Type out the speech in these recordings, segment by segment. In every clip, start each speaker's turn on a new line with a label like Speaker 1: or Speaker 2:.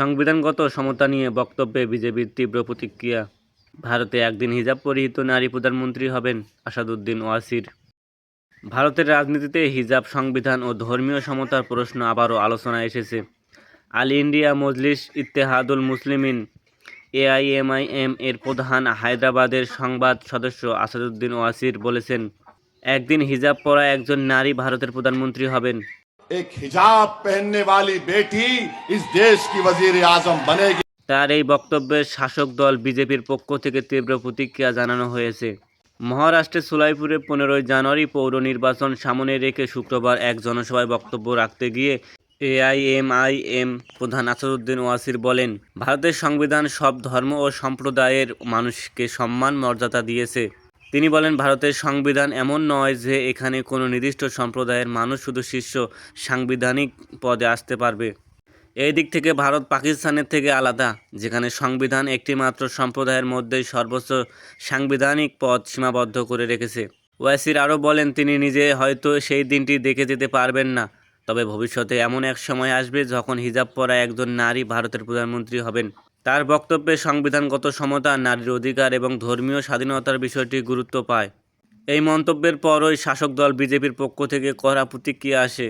Speaker 1: সংবিধানগত সমতা নিয়ে বক্তব্যে বিজেপির তীব্র প্রতিক্রিয়া। ভারতে একদিন হিজাব পরিহিত নারী প্রধানমন্ত্রী হবেন আসাদুদ্দিন ওয়াসির। ভারতের রাজনীতিতে হিজাব সংবিধান ও ধর্মীয় সমতার প্রশ্ন আবারও আলোচনায় এসেছে। All India Majlis Ittehadul Muslimeen, AIMIM এর প্রধান হায়দ্রাবাদের সংবাদ সদস্য আসাদুদ্দিন ওয়াসির বলেছেন, একদিন হিজাব পরা একজন নারী ভারতের প্রধানমন্ত্রী হবেন।
Speaker 2: एक हिजाब पहनने वाली बेटी इस देश की वजीर आजम बनेगी
Speaker 1: তার এই বক্তব্যে শাসক দল বিজেপির পক্ষ থেকে তীব্র প্রতিক্রিয়া জানানো হয়েছে মহারাষ্ট্রের সুলাইপুরে পনেরোই জানুয়ারি পৌর নির্বাচন সামনে রেখে শুক্রবার এক জনসভায় বক্তব্য রাখতে গিয়ে এআইএমআইএম প্রধান আসাদুদ্দিন ওয়াসির বলেন ভারতের সংবিধান সব ধর্ম ও সম্প্রদায়ের মানুষকে সম্মান মর্যাদা দিয়েছে তিনি বলেন, ভারতের সংবিধান এমন নয় যে এখানে কোনো নির্দিষ্ট সম্প্রদায়ের মানুষ শুধু শীর্ষ সাংবিধানিক পদে আসতে পারবে। এই দিক থেকে ভারত পাকিস্তানের থেকে আলাদা, যেখানে সংবিধান একটি মাত্র সম্প্রদায়ের মধ্যেই সর্বোচ্চ সাংবিধানিক পদ সীমাবদ্ধ করে রেখেছে। ওয়াসির আরও বলেন, তিনি নিজে হয়তো সেই দিনটি দেখে যেতে পারবেন না, তবে ভবিষ্যতে এমন এক সময় আসবে যখন হিজাব পরা একজন নারী ভারতের প্রধানমন্ত্রী হবেন। তার বক্তব্যে সংবিধানগত সমতা, নারীর অধিকার এবং ধর্মীয় স্বাধীনতার বিষয়টি গুরুত্ব পায়। এই মন্তব্যের পরই শাসক দল বিজেপির পক্ষ থেকে কড়া প্রতিক্রিয়া আসে।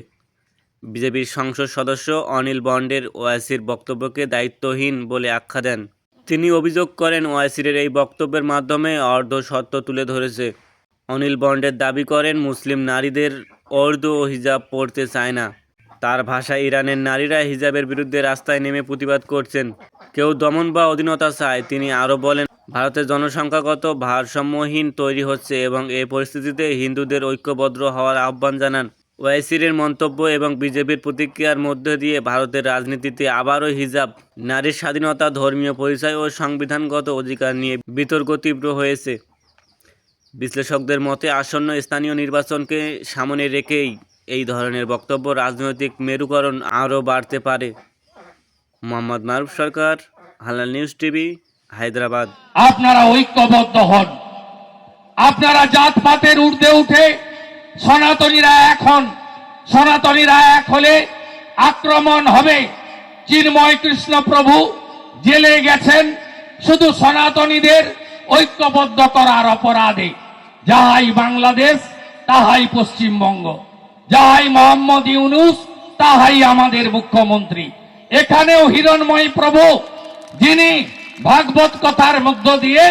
Speaker 1: বিজেপির সংসদ সদস্য অনিল বন্ডের ওয়াসির বক্তব্যকে দায়িত্বহীন বলে আখ্যা দেন। তিনি অভিযোগ করেন ওয়াসিরের এই বক্তব্যের মাধ্যমে অর্ধ সত্য তুলে ধরেছে। অনিল বন্ডের দাবি করেন, মুসলিম নারীদের অর্ধ ও হিজাব পড়তে চায় না। তার ভাষায় ইরানের নারীরা হিজাবের বিরুদ্ধে রাস্তায় নেমে প্রতিবাদ করছেন। কেউ দমন বা অধীনতা চায়, তিনি আরও বলেন, ভারতের জনসংখ্যাগত ভারসাম্যহীন তৈরি হচ্ছে এবং এই পরিস্থিতিতে হিন্দুদের ঐক্যবদ্ধ হওয়ার আহ্বান জানান। ওয়াইসিরের মন্তব্য এবং বিজেপির প্রতিক্রিয়ার মধ্য দিয়ে ভারতের রাজনীতিতে আবারও হিজাব, নারীর স্বাধীনতা, ধর্মীয় পরিচয় ও সংবিধানগত অধিকার নিয়ে বিতর্ক তীব্র হয়েছে। বিশ্লেষকদের মতে, আসন্ন স্থানীয় নির্বাচনকে সামনে রেখেই এই ধরনের বক্তব্য রাজনৈতিক মেরুকরণ আরও বাড়তে পারে। মোহাম্মদ মারুফ সরকার, হালাল নিউজ টিভি, হায়দ্রাবাদ।
Speaker 3: আপনারা ঐক্যবদ্ধ হন। আপনারা জাতপাতের ঊর্ধ্বে উঠে সনাতনীরা এখন সনাতনীরা এক হলে আক্রমণ হবে। চিন্ময় কৃষ্ণ প্রভু জেলে গেছেন। শুধু সনাতনীদের ঐক্যবদ্ধ করার অপরাধে। যাহাই বাংলাদেশ, তাহাই পশ্চিমবঙ্গ। যাহাই মোহাম্মদ ইউনুস, তাহাই আমাদের মুখ্যমন্ত্রী। এখানেও হিরণময় প্রভু, যিনি ভাগবত কথার মধ্য দিয়ে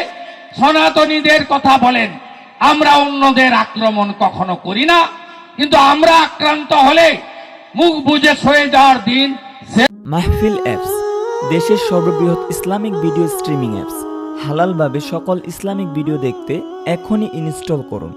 Speaker 3: সনাতনীদের কথা বলেন, আমরা অন্যদের আক্রমণ কখনো করি না, কিন্তু আমরা আক্রান্ত হলে মুখ বুজে সয়ে যাওয়ার দিন
Speaker 4: মাহফিল অ্যাপস, দেশের সর্ববৃহৎ ইসলামিক ভিডিও স্ট্রিমিং অ্যাপস। হালালভাবে সকল ইসলামিক ভিডিও দেখতে এখনই ইনস্টল করুন।